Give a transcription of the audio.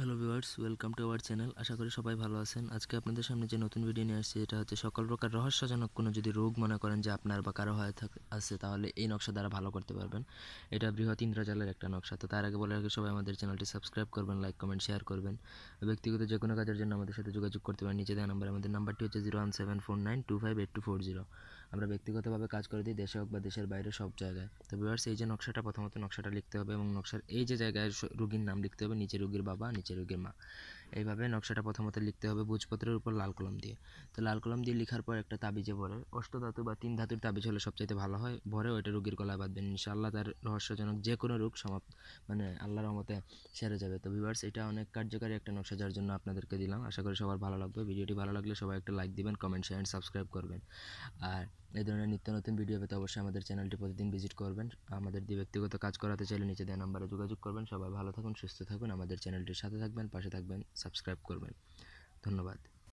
Hello viewers welcome to our channel আশা করি সবাই ভালো আছেন। আজকে আপনাদের সামনে যে নতুন ভিডিও নিয়ে আসছি, এটা হচ্ছে সকল প্রকার রহস্যজনক কোনো যদি রোগ মনে করেন যে আপনার বা কারও হয়ে থাকে আছে, তাহলে এই নকশা দ্বারা ভালো করতে পারবেন। এটা বৃহৎ ইন্দ্রজালের একটা নকশা। তো তার আগে বলে রাখি, সবাই আমাদের চ্যানেলটি সাবস্ক্রাইব করবেন লাইক কমেন্ট শেয়ার করবেন। ব্যক্তিগত যে কোনো কাজের জন্য আমাদের সাথে যোগাযোগ করতে পারেন। নিচে দেওয়া নাম্বার আমাদের নাম্বারটি হচ্ছে zero one seven four nine two five eight two four zero আমরা ব্যক্তিগতভাবে কাজ করে দিই, দেশে হোক বা দেশের বাইরে সব জায়গায়। তো ভিউয়ার্স এই যে নকশাটা প্রথমত নকশাটা লিখতে হবে এবং নকশার এই যে জায়গায় রুগীর নাম লিখতে হবে, নিচে রুগীর বাবা, নিচে রুগীর মা। এইভাবে নকশাটা প্রথমত লিখতে হবে ভোজপত্রের উপর লাল কলম দিয়ে। তো লাল কলম দিয়ে লেখার পর একটা তাবিজে ভরে। অষ্টধাতু বা তিন ধাতুর তাবিজ হলে সবচাইতে ভালো হয়। ভরে ওইটা রুগীর গলায় বাঁধবেন। ইনশাআল্লাহ তার রহস্যজনক যে কোনো রোগ সমাপ্ত মানে আল্লাহর রহমতে সেরে যাবে। তো ভিউয়ার্স এটা অনেক কার্যকারী একটা নকশা যার জন্য আপনাদেরকে দিলাম। আশা করি সবার ভালো লাগবে। ভিডিওটি ভালো লাগলে সবাই একটা লাইক দিবেন কমেন্ট শেয়ার সাবস্ক্রাইব করবেন। আর এই ধরনের নিত্য নতুন ভিডিও পেতে অবশ্যই আমাদের চ্যানেলটি প্রতিদিন ভিজিট করবেন। আমাদের দিয়ে ব্যক্তিগত কাজ করাতে চাইলে নিচে দেওয়া নাম্বারে যোগাযোগ করবেন। সবাই ভালো থাকুন, সুস্থ থাকুন। আমাদের চ্যানেলটির সাথে থাকবেন, পাশে থাকবেন সাবস্ক্রাইব করবেন। ধন্যবাদ।